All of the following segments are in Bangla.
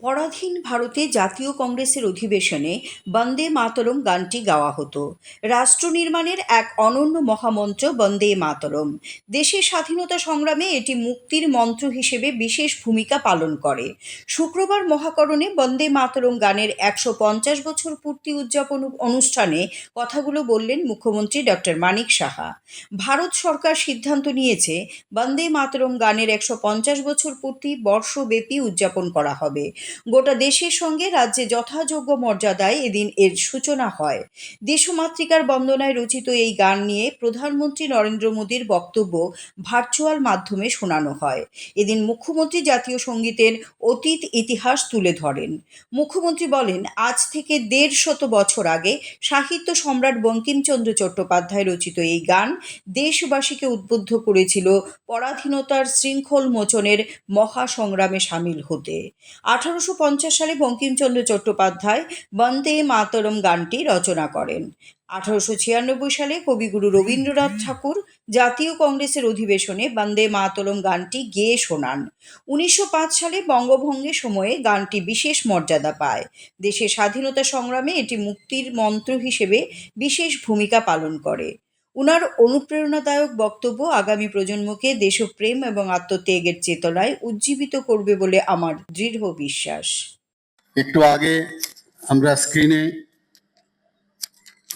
পরাধীন ভারতে জাতীয় কংগ্রেসের অধিবেশনে বন্দে মাতরম গানটি গাওয়া হতো। রাষ্ট্র নির্মাণের এক অনন্য মহামন্ত্র বন্দে মাতরম। দেশের স্বাধীনতা সংগ্রামে এটি মুক্তির মন্ত্র হিসেবে বিশেষ ভূমিকা পালন করে। শুক্রবার মহাকরণে বন্দে মাতরম গানের একশো পঞ্চাশ বছর পূর্তি উদযাপন অনুষ্ঠানে কথাগুলো বললেন মুখ্যমন্ত্রী ডক্টর মানিক সাহা। ভারত সরকার সিদ্ধান্ত নিয়েছে, বন্দে মাতরম গানের একশো পঞ্চাশ বছর পূর্তি বর্ষব্যাপী উদযাপন করা হবে। গোটা দেশের সঙ্গে রাজ্যে যথাযোগ্য মর্যাদায় এদিন এর সূচনা হয়। দেশমাতৃকার বন্দনায় রচিত এই গান নিয়ে প্রধানমন্ত্রী নরেন্দ্র মোদীর বক্তব্য ভার্চুয়াল মাধ্যমে শোনানো হয়। এদিন মুখ্যমন্ত্রী জাতীয় সঙ্গীতের অতীত ইতিহাস তুলে ধরেন। মুখ্যমন্ত্রী বলেন, আজ থেকে দেড় শত বছর আগে সাহিত্য সম্রাট বঙ্কিমচন্দ্র চট্টোপাধ্যায় রচিত এই গান দেশবাসীকে উদ্বুদ্ধ করেছিল পরাধীনতার শৃঙ্খল মোচনের মহাসংগ্রামে সামিল হতে। আঠারোশো পঞ্চাশ সালে বঙ্কিমচন্দ্র চট্টোপাধ্যায় বন্দে মাতরম গানটি রচনা করেন। আঠারোশো ছিয়ানব্বই সালে কবিগুরু রবীন্দ্রনাথ ঠাকুর জাতীয় কংগ্রেসের অধিবেশনে বন্দে মাতরম গানটি গেয়ে শোনান। উনিশশো পাঁচ সালে বঙ্গভঙ্গের সময়ে গানটি বিশেষ মর্যাদা পায়। দেশের স্বাধীনতা সংগ্রামে এটি মুক্তির মন্ত্র হিসেবে বিশেষ ভূমিকা পালন করে। উনার অনুপ্রেরণাদায়ক বক্তব্য আগামী প্রজন্মকে দেশপ্রেম এবং আত্মত্যাগের চেতনায় উজ্জীবিত করবে বলে আমার দৃঢ় বিশ্বাস। একটু আগে আমরা স্ক্রিনে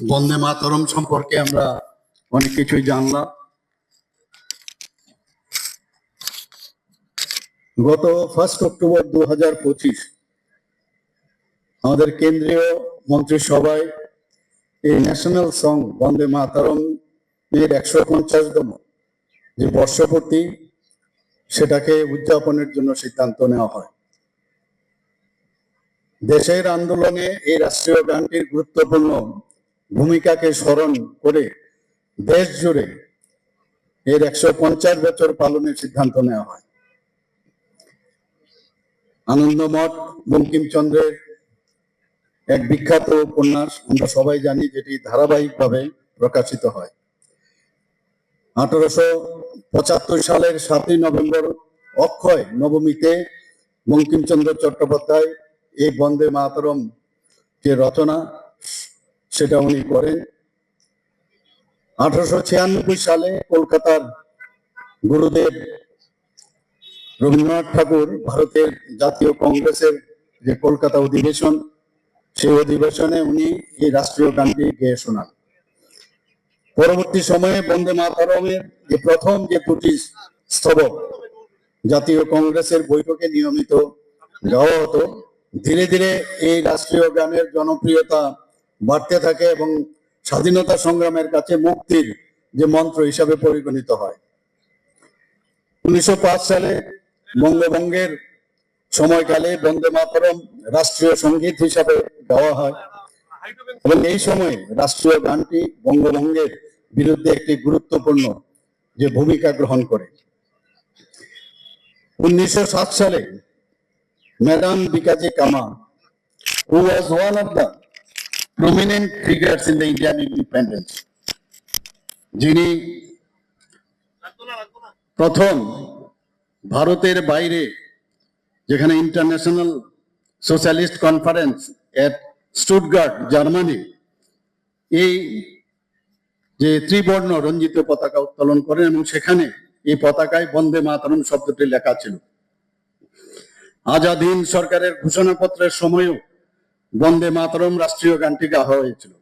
বন্দে মাতরম সম্পর্কে আমরা অনেক কিছুই জানলাম। গত ফার্স্ট অক্টোবর দু হাজার পঁচিশ আমাদের কেন্দ্রীয় মন্ত্রিসভায় এই ন্যাশনাল সং বন্দে মাতরম এর একশো পঞ্চাশতম যে বর্ষপূর্তি, সেটাকে উদযাপনের জন্য সিদ্ধান্ত নেওয়া হয়। দেশের আন্দোলনে এই রাষ্ট্রীয় গানটির গুরুত্বপূর্ণ ভূমিকাকে স্মরণ করে দেশ জুড়ে এর একশো পঞ্চাশ বছর পালনের সিদ্ধান্ত নেওয়া হয়। আনন্দমঠ বঙ্কিমচন্দ্রের এক বিখ্যাত উপন্যাস, আমরা সবাই জানি, যেটি ধারাবাহিকভাবে প্রকাশিত হয়। আঠারোশো পঁচাত্তর সালের সাতই নভেম্বর অক্ষয় নবমীতে বঙ্কিমচন্দ্র চট্টোপাধ্যায় এই বন্দে মাতরম যে রচনা সেটা উনি করেন। আঠারোশো ছিয়ানব্বই সালে কলকাতার গুরুদেব রবীন্দ্রনাথ ঠাকুর ভারতের জাতীয় কংগ্রেসের যে কলকাতা অধিবেশন, সেই অধিবেশনে উনি এই রাষ্ট্রীয় গানটি গেয়ে শোনান। পরবর্তী সময়ে বন্দে মাতরমের যে প্রথম যে দুটি স্তবক, জাতীয় কংগ্রেসের বৈঠকে নিয়মিত গাওয়া হতো, ধীরে ধীরে এই রাষ্ট্রীয় গানের জনপ্রিয়তা বাড়তে থাকে এবং স্বাধীনতা সংগ্রামের কাছে মুক্তির যে মন্ত্র হিসাবে পরিগণিত হয়। উনিশশো পাঁচ সালে বঙ্গভঙ্গের সময়কালে বন্দে মাতরম রাষ্ট্রীয় সংগীত হিসাবে গাওয়া হয় এবং এই সময়ে রাষ্ট্রীয় গানটি বঙ্গভঙ্গের বিরুদ্ধে একটি গুরুত্বপূর্ণ যে ভূমিকা গ্রহণ করে। উনিশশো সালে ম্যাডাম বিকাজি কামা who was one of the prominent figures in the Indian independence, যিনি প্রথম ভারতের বাইরে, যেখানে international socialist conference at Stuttgart Germany এই যে ত্রিবর্ণ রঞ্জিত পতাকা উত্তোলন করেন এবং সেখানে এই পতাকায় বন্দে মাতরম শব্দটি লেখা ছিল। আজাদ হিন্দ সরকারের ঘোষণাপত্রের সময়ও বন্দে মাতরম রাষ্ট্রীয় গানটি গাওয়া হয়েছিল।